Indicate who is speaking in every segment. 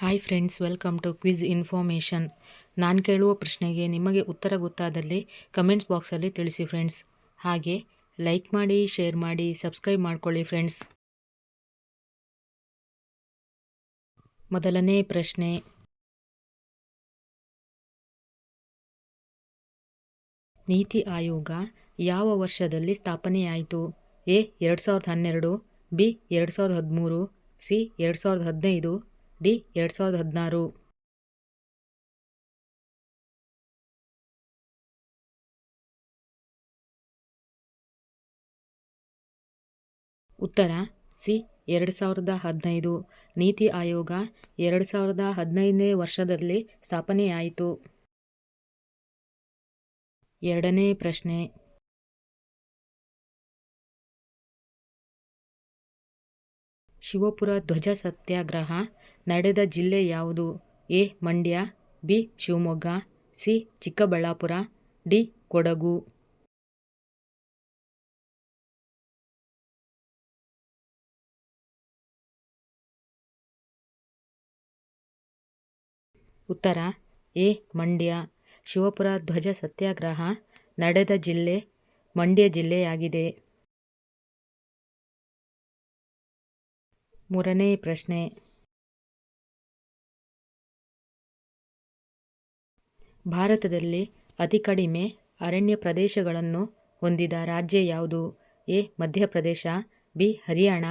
Speaker 1: Hi friends welcome to quiz information ನಾನು ಕೇಳುವ ಪ್ರಶ್ನೆಗೆ ನಿಮಗೆ ಉತ್ತರ ಗೊತ್ತಾದಲ್ಲಿ ಕಮೆಂಟ್ಸ್ ಬಾಕ್ಸಲ್ಲಿ ತಿಳಿಸಿ ಫ್ರೆಂಡ್ಸ್ ಹಾಗೆ ಲೈಕ್ ಮಾಡಿ ಶೇರ್ ಮಾಡಿ ಸಬ್ಸ್ಕ್ರೈಬ್ ಮಾಡ್ಕೊಳ್ಳಿ ಫ್ರೆಂಡ್ಸ್ ಮೊದಲನೇ ಪ್ರಶ್ನೆ. ನೀತಿ ಆಯೋಗ ಯಾವ ವರ್ಷದಲ್ಲಿ ಸ್ಥಾಪನೆಯಾಯಿತು? ಎ, ಎರಡು ಸಾವಿರದ ಹನ್ನೆರಡು, ಬಿ, ಎರಡು ಸಾವಿರದ ಹದಿಮೂರು, ಸಿ, ಎರಡು ಸಾವಿರದ ಹದಿನೈದು ಡಿ ಎರಡು ಸಾವಿರದ ಹದಿನಾರು. ಉತ್ತರ, ಸಿ, ಎರಡು ಸಾವಿರದ ಹದಿನೈದು. ನೀತಿ ಆಯೋಗ ಎರಡು ಸಾವಿರದ ಹದಿನೈದನೇ ವರ್ಷದಲ್ಲಿ ಸ್ಥಾಪನೆಯಾಯಿತು. ಎರಡನೇ ಪ್ರಶ್ನೆ ಶಿವಪುರ ಧ್ವಜ ಸತ್ಯಾಗ್ರಹ ನಡೆದ ಜಿಲ್ಲೆ ಯಾವುದು? A. Mandya, B. Shivamogga, C. Chikkaballapur, D. Kodagu. ಉತ್ತರ. ಎ. ಮಂಡ್ಯ, ಶಿವಪುರ ಧ್ವಜ ಸತ್ಯಾಗ್ರಹ ನಡೆದ ಜಿಲ್ಲೆ ಮಂಡ್ಯ ಜಿಲ್ಲೆಯಾಗಿದೆ. ಮೂರನೇ ಪ್ರಶ್ನೆ. ಭಾರತದಲ್ಲಿ ಅತಿ ಕಡಿಮೆ ಅರಣ್ಯ ಪ್ರದೇಶಗಳನ್ನು ಹೊಂದಿದ ರಾಜ್ಯ ಯಾವುದು? A, Madhya Pradesh, B, Haryana,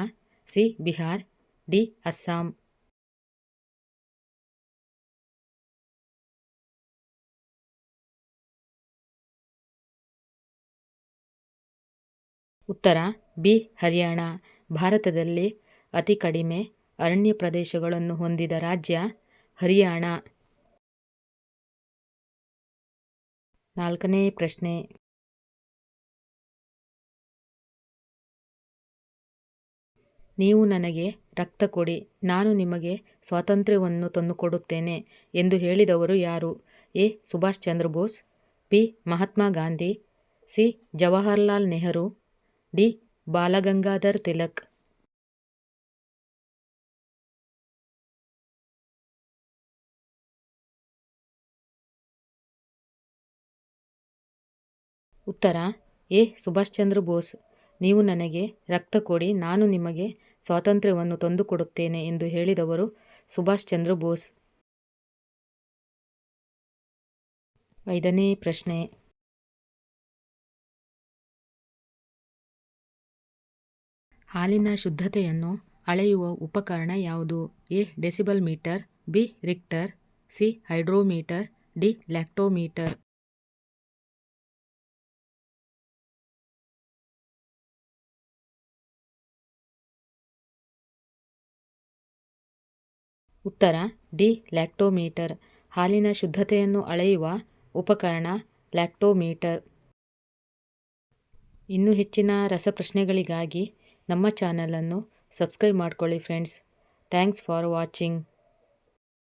Speaker 1: C, Bihar, D, Assam. ಉತ್ತರ, ಬಿ, ಹರಿಯಾಣ. ಭಾರತದಲ್ಲಿ ಅತಿ ಕಡಿಮೆ ಅರಣ್ಯ ಪ್ರದೇಶಗಳನ್ನು ಹೊಂದಿದ ರಾಜ್ಯ ಹರಿಯಾಣ. ನಾಲ್ಕನೇ ಪ್ರಶ್ನೆ. ನೀವು ನನಗೆ ರಕ್ತ ಕೊಡಿ, ನಾನು ನಿಮಗೆ ಸ್ವಾತಂತ್ರ್ಯವನ್ನು ತಂದುಕೊಡುತ್ತೇನೆ ಎಂದು ಹೇಳಿದವರು ಯಾರು? A. Subhash Chandra Bose B Mahatma Gandhi, C. Jawaharlal Nehru, D. Balagangadhar Tilak. ಉತ್ತರ ಎ ಸುಭಾಷ್ ಚಂದ್ರ ಬೋಸ್, ನೀವು ನನಗೆ ರಕ್ತ ಕೊಡಿ, ನಾನು ನಿಮಗೆ ಸ್ವಾತಂತ್ರ್ಯವನ್ನು ತಂದುಕೊಡುತ್ತೇನೆ ಎಂದು ಹೇಳಿದವರು ಸುಭಾಷ್ ಚಂದ್ರ ಬೋಸ್. ಐದನೇ ಪ್ರಶ್ನೆ. ಹಾಲಿನ ಶುದ್ಧತೆಯನ್ನು ಅಳೆಯುವ ಉಪಕರಣ ಯಾವುದು? A, decibel meter, B, Richter, C, hydrometer, D, lactometer. ಉತ್ತರ, ಡಿ, ಲ್ಯಾಕ್ಟೋಮೀಟರ್. ಹಾಲಿನ ಶುದ್ಧತೆಯನ್ನು ಅಳೆಯುವ ಉಪಕರಣ ಲ್ಯಾಕ್ಟೋಮೀಟರ್. ಇನ್ನೂ ಹೆಚ್ಚಿನ ರಸಪ್ರಶ್ನೆಗಳಿಗಾಗಿ ನಮ್ಮ ಚಾನಲನ್ನು ಸಬ್ಸ್ಕ್ರೈಬ್ ಮಾಡ್ಕೊಳ್ಳಿ ಫ್ರೆಂಡ್ಸ್. Thanks for watching.